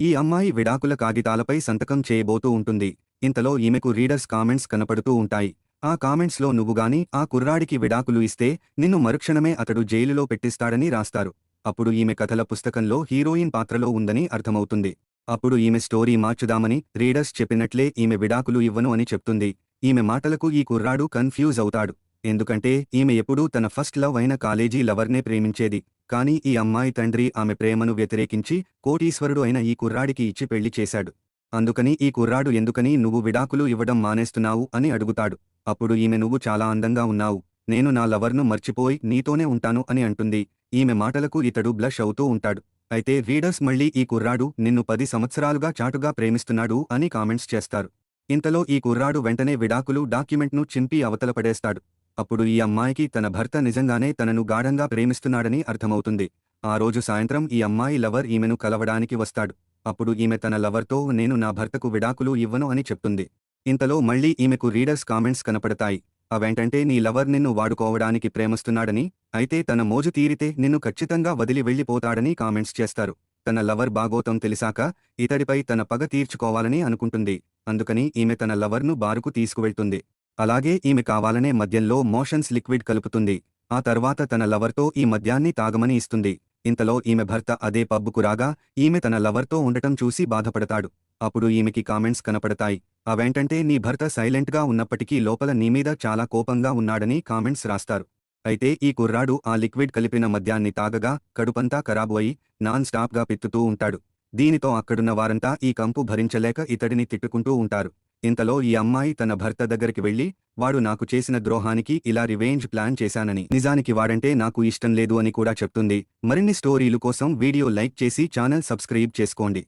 ఈ అమ్మాయి విడాకుల కాగితాలపై సంతకం చేయబోతూ ఉంటుంది. ఇంతలో ఈమెకు రీడర్స్ కామెంట్స్ కనపడుతూ ఉంటాయి. ఆ కామెంట్స్లో నువ్వుగాని ఆ కుర్రాడికి విడాకులు ఇస్తే నిన్ను మరుక్షణమే అతడు జైలులో పెట్టిస్తాడని రాస్తారు. అప్పుడు ఈమె కథల పుస్తకంలో హీరోయిన్ పాత్రలో ఉందని అర్థమవుతుంది. అప్పుడు ఈమె స్టోరీ మార్చుదామని రీడర్స్ చెప్పినట్లే ఈమె విడాకులు ఇవ్వను అని చెప్తుంది. ఈమె మాటలకు ఈ కుర్రాడు కన్ఫ్యూజ్ అవుతాడు. ఎందుకంటే ఈమె ఎప్పుడూ తన ఫస్ట్ లవ్ అయిన కాలేజీ లవర్నే ప్రేమించేది. కానీ ఈ అమ్మాయి తండ్రి ఆమె ప్రేమను వ్యతిరేకించి కోటీశ్వరుడు అయిన ఈ కుర్రాడికి ఇచ్చి పెళ్ళి చేశాడు. అందుకని ఈ కుర్రాడు ఎందుకని నువ్వు విడాకులు ఇవ్వడం మానేస్తున్నావు అని అడుగుతాడు. అప్పుడు ఈమె నువ్వు చాలా అందంగా ఉన్నావు. నేను నా లవర్ను మర్చిపోయి నీతోనే ఉంటాను అని అంటుంది. ఈమె మాటలకు ఇతడు బ్లష్ అవుతూ ఉంటాడు. అయితే రీడర్స్ మళ్ళీ ఈ కుర్రాడు నిన్ను పది సంవత్సరాలుగా చాటుగా ప్రేమిస్తున్నాడు అని కామెంట్స్ చేస్తారు. ఇంతలో ఈ కుర్రాడు వెంటనే విడాకులు డాక్యుమెంట్ను చింపి అవతలపడేస్తాడు అప్పుడు ఈ అమ్మాయికి తన భర్త నిజంగానే తనను గాఢంగా ప్రేమిస్తున్నాడని అర్థమవుతుంది. ఆ రోజు సాయంత్రం ఈ అమ్మాయి లవర్ ఈమెను కలవడానికి వస్తాడు. అప్పుడు ఈమె తన లవర్తో నేను నా భర్తకు విడాకులు ఇవ్వను అని చెప్తుంది. ఇంతలో మళ్ళీ ఈమెకు రీడర్స్ కామెంట్స్ కనపడతాయి. అవేంటంటే నీ లవర్ నిన్ను వాడుకోవడానికి ప్రేమిస్తున్నాడని అయితే తన మోజు తీరితే నిన్ను ఖచ్చితంగా వదిలి వెళ్ళిపోతాడని కామెంట్స్ చేస్తారు. తన లవర్ బాగోతం తెలిసాక ఇతడిపై తన పగ తీర్చుకోవాలని అనుకుంటుంది. అందుకని ఈమె తన లవర్ను బారుకు తీసుకువెళ్తుంది. అలాగే ఈమె కావాలనే మద్యంలో మోషన్స్ లిక్విడ్ కలుపుతుంది. ఆ తర్వాత తన లవర్తో ఈ మద్యాన్ని తాగమని ఇస్తుంది. ఇంతలో ఈమె భర్త అదే పబ్బుకు రాగా ఈమె తన లవర్తో ఉండటం చూసి బాధపడతాడు. అప్పుడు ఈమెకి కామెంట్స్ కనపడతాయి. అవేంటంటే నీ భర్త సైలెంట్గా ఉన్నప్పటికీ లోపల నీమీద చాలా కోపంగా ఉన్నాడని కామెంట్స్ రాస్తారు. అయితే ఈ కుర్రాడు ఆ లిక్విడ్ కలిపిన మద్యాన్ని తాగగా కడుపంతా ఖరాబు అయి నాన్ స్టాప్గా పెత్తుతూ ఉంటాడు. దీనితో అక్కడున్న వారంతా ఈ కంపు భరించలేక ఇతడిని తిట్టుకుంటూ ఉంటారు. ఇంతలో ఈ అమ్మాయి తన భర్త దగ్గరికి వెళ్ళి వాడు నాకు చేసిన ద్రోహానికి ఇలా రివేంజ్ ప్లాన్ చేశానని. నిజానికి వాడంటే నాకు ఇష్టం లేదు అని కూడా చెప్తుంది. మరిన్ని స్టోరీలు కోసం వీడియో లైక్ చేసి ఛానల్ సబ్స్క్రైబ్ చేసుకోండి.